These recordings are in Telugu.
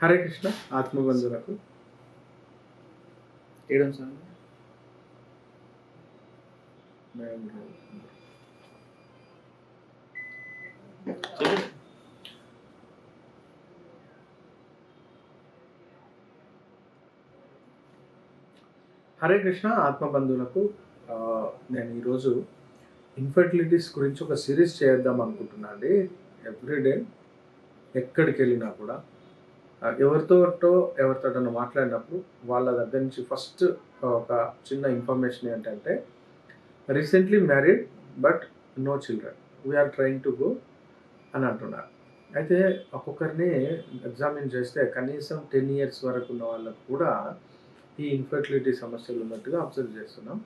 హరే కృష్ణ ఆత్మబంధులకు ఏడం సార్. చెప్పండి హరే కృష్ణ ఆత్మబంధువులకు నేను ఈరోజు ఇన్ఫర్టిలిటీస్ గురించి ఒక సిరీస్ చేద్దాం అనుకుంటున్నా అండి. ఎవ్రీడే ఎక్కడికి వెళ్ళినా కూడా ఎవరితోటో ఎవరితోటో మాట్లాడినప్పుడు వాళ్ళ దగ్గర నుంచి ఫస్ట్ ఒక చిన్న ఇన్ఫర్మేషన్ ఏంటంటే recently married but no children we are trying to go అని అంటున్నారు. అయితే ఒక్కొక్కరిని ఎగ్జామిన్ చేస్తే కనీసం టెన్ ఇయర్స్ వరకు ఉన్న వాళ్ళకు కూడా ఈ ఇన్ఫర్టిలిటీ సమస్యలు ఉన్నట్టుగా అబ్జర్వ్ చేస్తున్నాం.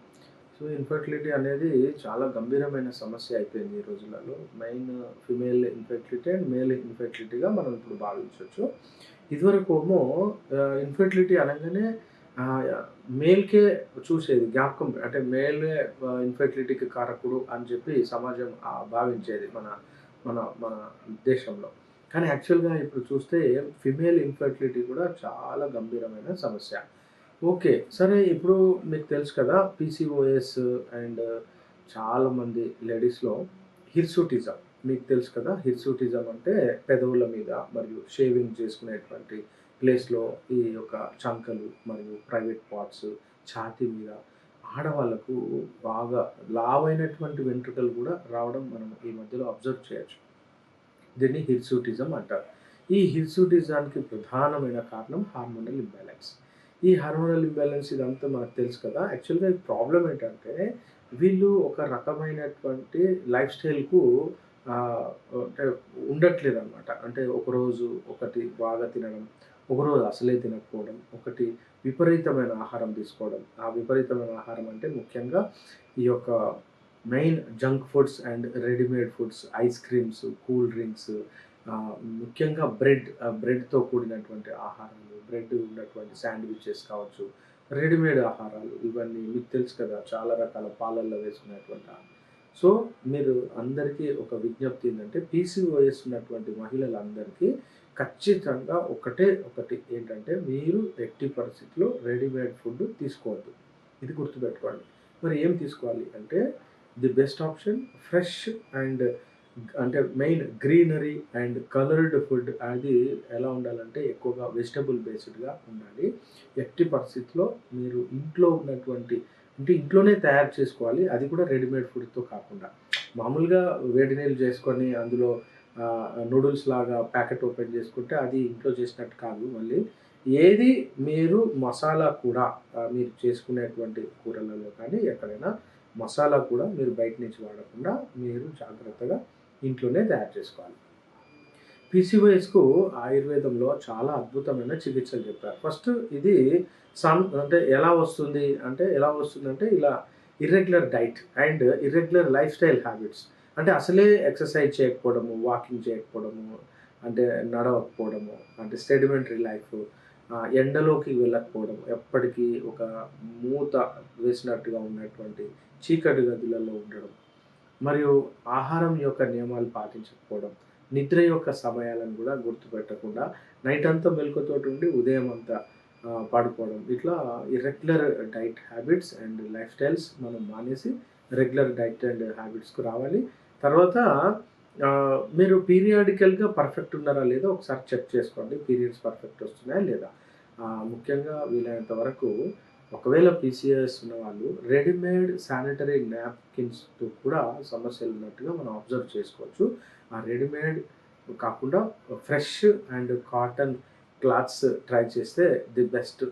సో ఇన్ఫర్టిలిటీ అనేది చాలా గంభీరమైన సమస్య అయిపోయింది ఈ రోజులలో. Main female infertility and male ఇన్ఫర్టిలిటీగా మనం ఇప్పుడు భావించవచ్చు. ఇదివరకు ఏమో ఇన్ఫర్టిలిటీ అనగానే మేల్కే చూసేది జ్ఞాపకం అంటే మేలే ఇన్ఫర్టిలిటీకి కారకుడు అని చెప్పి సమాజం భావించేది మన మన మన దేశంలో. కానీ యాక్చువల్గా ఇప్పుడు చూస్తే ఫిమేల్ ఇన్ఫర్టిలిటీ కూడా చాలా గంభీరమైన సమస్య. ఓకే. సరే ఇప్పుడు మీకు తెలుసు కదా పీసీఓఎస్ అండ్ చాలామంది లేడీస్లో హిర్సూటిజం మీకు తెలుసు కదా హిర్సూటిజం అంటే పెదవుల మీద మరియు షేవింగ్ చేసుకునేటువంటి ప్లేస్లో ఈ యొక్క చంకలు మరియు ప్రైవేట్ పార్ట్స్ ఛాతీ మీద ఆడవాళ్ళకు బాగా లావైనటువంటి వెంట్రుకలు కూడా రావడం మనం ఈ మధ్యలో అబ్జర్వ్ చేయొచ్చు. దీన్ని హిర్సూటిజం అంటారు. ఈ హిర్సూటిజానికి ప్రధానమైన కారణం హార్మోనల్ ఇంబ్యాలెన్స్ ఈ హార్మోనల్ ఇంబ్యాలెన్స్ ఇదంతా మనకు తెలుసు కదా. యాక్చువల్గా ఈ ప్రాబ్లం ఏంటంటే వీళ్ళు ఒక రకమైనటువంటి లైఫ్ స్టైల్కు అంటే ఉండట్లేదు అనమాట అంటే ఒకరోజు ఒకటి బాగా తినడం ఒకరోజు అసలే తినకపోవడం ఒకటి విపరీతమైన ఆహారం తీసుకోవడం. ఆ విపరీతమైన ఆహారం అంటే ముఖ్యంగా ఈ యొక్క main junk foods and readymade foods ice creams cool drinks ముఖ్యంగా బ్రెడ్ బ్రెడ్తో కూడినటువంటి ఆహారాలు బ్రెడ్ ఉన్నటువంటి శాండ్విచెస్ కావచ్చు రెడీమేడ్ ఆహారాలు ఇవన్నీ మీకు తెలుసు కదా చాలా రకాల పాలల్లో వేసుకునేటువంటి సో మీరు అందరికీ ఒక విజ్ఞప్తి ఏంటంటే పీసీఓఎస్ ఉన్నటువంటి మహిళలందరికీ ఖచ్చితంగా ఒకటే ఒకటి ఏంటంటే మీరు ఎట్టి పరిస్థితుల్లో రెడీమేడ్ ఫుడ్ తీసుకోవద్దు. ఇది గుర్తుపెట్టుకోండి. మరి ఏం తీసుకోవాలి అంటే the best option fresh and అంటే main greenery and coloured food అది ఎలా ఉండాలంటే ఎక్కువగా వెజిటబుల్ బేస్డ్గా ఉండాలి. ఎట్టి పరిస్థితిలో మీరు ఇంట్లో ఉన్నటువంటి అంటే ఇంట్లోనే తయారు చేసుకోవాలి. అది కూడా రెడీమేడ్ ఫుడ్తో కాకుండా. మామూలుగా వేడి నీళ్ళు చేసుకొని అందులో నూడిల్స్ లాగా ప్యాకెట్ ఓపెన్ చేసుకుంటే అది ఇంట్లో చేసినట్టు కాదు మళ్ళీ. ఏది మీరు మసాలా కూడా మీరు చేసుకునేటువంటి కూరలలో కానీ ఎక్కడైనా మసాలా కూడా మీరు బయట నుంచి వాడకుండా మీరు జాగ్రత్తగా ఇంట్లోనే తయారు చేసుకోవాలి. పీసీఓఎస్కు ఆయుర్వేదంలో చాలా అద్భుతమైన చికిత్సలు చెప్పారు. ఫస్ట్ ఇది సమ్ అంటే ఎలా వస్తుంది? అంటే ఎలా వస్తుంది అంటే ఇలా irregular diet and irregular lifestyle habits. అంటే అసలే ఎక్సర్సైజ్ చేయకపోవడము వాకింగ్ చేయకపోవడము అంటే నడవకపోవడము అంటే సెడిమెంటరీ లైఫ్ ఎండలోకి వెళ్ళకపోవడం ఎప్పటికీ ఒక మూత వేసినట్టుగా ఉన్నటువంటి చీకటి గదులలో ఉండడం. మరియు ఆహారం యొక్క నియమాలు పాటించకపోవడం నిద్ర యొక్క సమయాలను కూడా గుర్తుపెట్టకుండా నైట్ అంతా మెలకుతోటి ఉండి ఉదయం అంతా పడుకోవడం. ఇట్లా irregular diet habits and lifestyles మనం మానేసి రెగ్యులర్ డైట్ అండ్ హ్యాబిట్స్కు రావాలి. తర్వాత మీరు పీరియాడికల్గా పర్ఫెక్ట్ ఉన్నారా లేదా ఒకసారి చెక్ చేసుకోండి. పీరియడ్స్ పర్ఫెక్ట్ వస్తున్నాయా లేదా? ముఖ్యంగా వీలైనంత వరకు ఒకవేళ పీసీఎస్ ఉన్న వాళ్ళు రెడీమేడ్ శానిటరీ నాప్కిన్స్తో కూడా సమస్యలు ఉన్నట్టుగా మనం అబ్జర్వ్ చేసుకోవచ్చు. ఆ రెడీమేడ్ కాకుండా fresh and cotton clothes try చేస్తే ది బెస్ట్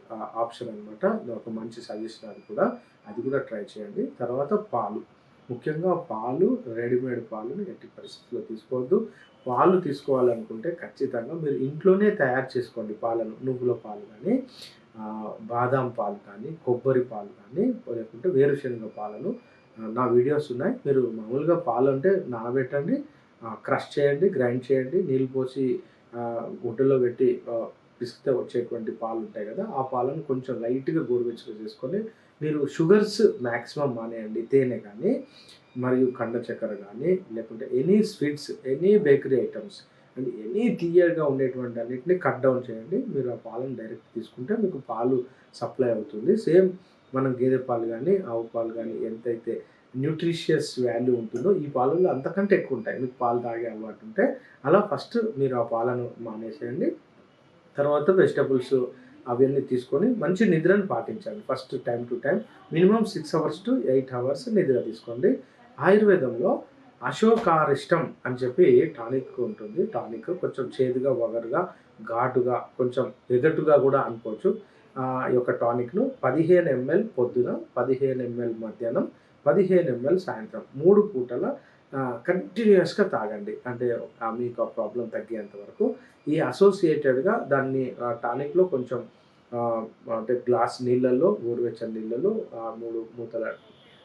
ఆప్షన్ అనమాట ఒక మంచి సజెషన్ అది కూడా. అది కూడా ట్రై చేయండి. తర్వాత పాలు. ముఖ్యంగా పాలు రెడీమేడ్ పాలను ఎట్టి పరిస్థితుల్లో తీసుకోవద్దు. పాలు తీసుకోవాలనుకుంటే ఖచ్చితంగా మీరు ఇంట్లోనే తయారు చేసుకోండి పాలను నువ్వుల పాలు కానీ బాదాం పాలు కానీ కొబ్బరి పాలు కానీ లేకుంటే వేరుశనగ పాలను నా వీడియోస్ ఉన్నాయి. మీరు మామూలుగా పాలు అంటే నానబెట్టండి క్రష్ చేయండి గ్రైండ్ చేయండి నీళ్ళు పోసి గుడ్డలో పెట్టి పిసికితే వచ్చేటువంటి పాలు ఉంటాయి కదా ఆ పాలను కొంచెం లైట్గా గోరువెచ్చగా చేసుకొని మీరు షుగర్స్ మ్యాక్సిమం మానేయండి తేనె కానీ మరియు కండ చక్కెర కానీ లేకుంటే any sweets any bakery items and any క్లియర్గా ఉండేటువంటి అన్నిటిని కట్ డౌన్ చేయండి. మీరు ఆ పాలను డైరెక్ట్ తీసుకుంటే మీకు పాలు సప్లై అవుతుంది. సేమ్ మనం గేదె పాలు కానీ ఆవు పాలు కానీ ఎంతైతే న్యూట్రిషియస్ వాల్యూ ఉంటుందో ఈ పాలల్లో అంతకంటే ఎక్కువ ఉంటాయి. మీకు పాలు తాగే అలవాటు ఉంటే అలా ఫస్ట్ మీరు ఆ పాలను మానేసేయండి. తర్వాత వెజిటబుల్స్ అవన్నీ తీసుకొని మంచి నిద్రను పాటించండి first time to time minimum six hours to eight hours నిద్ర తీసుకోండి. ఆయుర్వేదంలో అశోకారిష్టం అని చెప్పి టానిక్ ఉంటుంది. టానిక్ కొంచెం చేదుగా వగరుగా ఘాటుగా కొంచెం ఎగటుగా కూడా అనుకోవచ్చు. ఆ ఈ యొక్క టానిక్ను పదిహేను ఎంఎల్ పొద్దున పదిహేను ఎంఎల్ మధ్యాహ్నం పదిహేను ఎంఎల్ సాయంత్రం మూడు పూటల కంటిన్యూస్గా తాగండి. అంటే మీకు ఆ ప్రాబ్లం తగ్గేంత వరకు. ఈ అసోసియేటెడ్గా దాన్ని టానిక్లో కొంచెం అంటే గ్లాస్ నీళ్ళల్లో గోరువెచ్చని నీళ్ళల్లో మూడు మూతల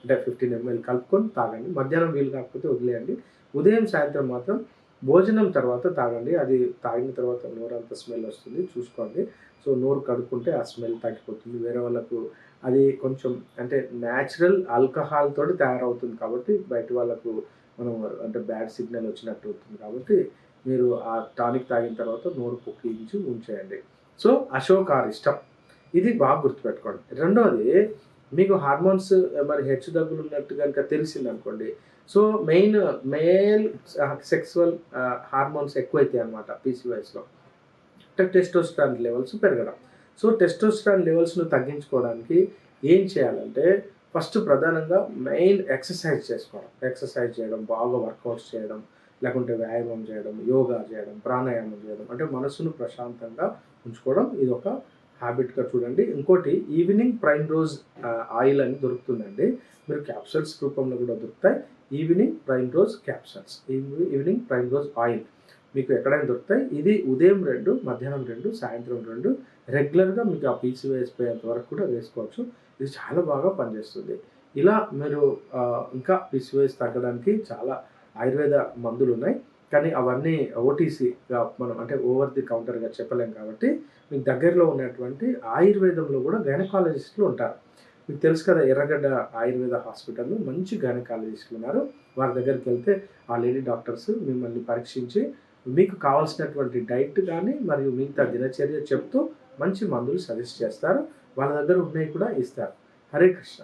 అంటే ఫిఫ్టీన్ ఎంఎల్ కలుపుకొని తాగండి. మధ్యాహ్నం వీలు కాకపోతే వదిలేయండి. ఉదయం సాయంత్రం మాత్రం భోజనం తర్వాత తాగండి. అది తాగిన తర్వాత నోరు అంత స్మెల్ వస్తుంది. చూసుకోండి. సో నోరు కడుక్కుంటే ఆ స్మెల్ తగ్గిపోతుంది. వేరే వాళ్ళకు అది కొంచెం అంటే న్యాచురల్ ఆల్కహాల్ తోటి తయారవుతుంది కాబట్టి బయట వాళ్ళకు మనం అంటే బ్యాడ్ సిగ్నల్ వచ్చినట్టు అవుతుంది కాబట్టి మీరు ఆ టానిక్ తాగిన తర్వాత నోరు పొక్కించి ఉంచేయండి. సో అశోకారిష్టం. ఇది బాగా గుర్తుపెట్టుకోండి. రెండవది మీకు హార్మోన్స్ మరి హెచ్చు దగ్గులు ఉన్నట్టు కనుక తెలిసింది అనుకోండి so main male sexual hormones ఎక్కువైతాయి అనమాట పీసీవైస్లో అంటే టెస్టోస్ట్రాన్ లెవెల్స్ పెరగడం. సో టెస్టోస్ట్రాన్ లెవెల్స్ను తగ్గించుకోవడానికి ఏం చేయాలంటే ఫస్ట్ ప్రధానంగా మెయిన్ ఎక్సర్సైజ్ చేసుకోవడం. ఎక్సర్సైజ్ చేయడం బాగా వర్కౌట్స్ చేయడం లేకుంటే వ్యాయామం చేయడం యోగా చేయడం ప్రాణాయామం చేయడం అంటే మనసును ప్రశాంతంగా ఉంచుకోవడం ఇది ఒక హ్యాబిట్గా చూడండి. ఇంకోటి ఈవినింగ్ ప్రైమ్ రోజ్ ఆయిల్ అని దొరుకుతుందండి. మీరు క్యాప్సల్స్ రూపంలో కూడా దొరుకుతాయి. Evening primrose capsules evening primrose oil మీకు ఎక్కడైనా దొరుకుతాయి. ఇది ఉదయం రెండు మధ్యాహ్నం రెండు సాయంత్రం రెండు. రెగ్యులర్గా మీకు ఆ పీసీ వేసిపోయేంత వరకు కూడా వేసుకోవచ్చు. ఇది చాలా బాగా పనిచేస్తుంది. ఇలా మీరు ఇంకా పీసీవైస్ తగ్గడానికి చాలా ఆయుర్వేద మందులు ఉన్నాయి. కానీ అవన్నీ ఓటీసీగా మనం అంటే ఓవర్ ది కౌంటర్గా చెప్పలేం కాబట్టి మీకు దగ్గరలో ఉన్నటువంటి ఆయుర్వేదంలో కూడా గైనకాలజిస్టులు ఉంటారు. మీకు తెలుసు కదా ఎర్రగడ్డ ఆయుర్వేద హాస్పిటల్లో మంచి గైనకాలజిస్టులు ఉన్నారు. వారి దగ్గరికి వెళ్తే ఆ లేడీ డాక్టర్స్ మిమ్మల్ని పరీక్షించి మీకు కావాల్సినటువంటి డైట్ కానీ మరియు మిగతా దినచర్య చెప్తూ మంచి మందులు సజెస్ట్ చేస్తారు. వాళ్ళ దగ్గర ఉన్నాయి కూడా ఇస్తారు. హరే కృష్ణ.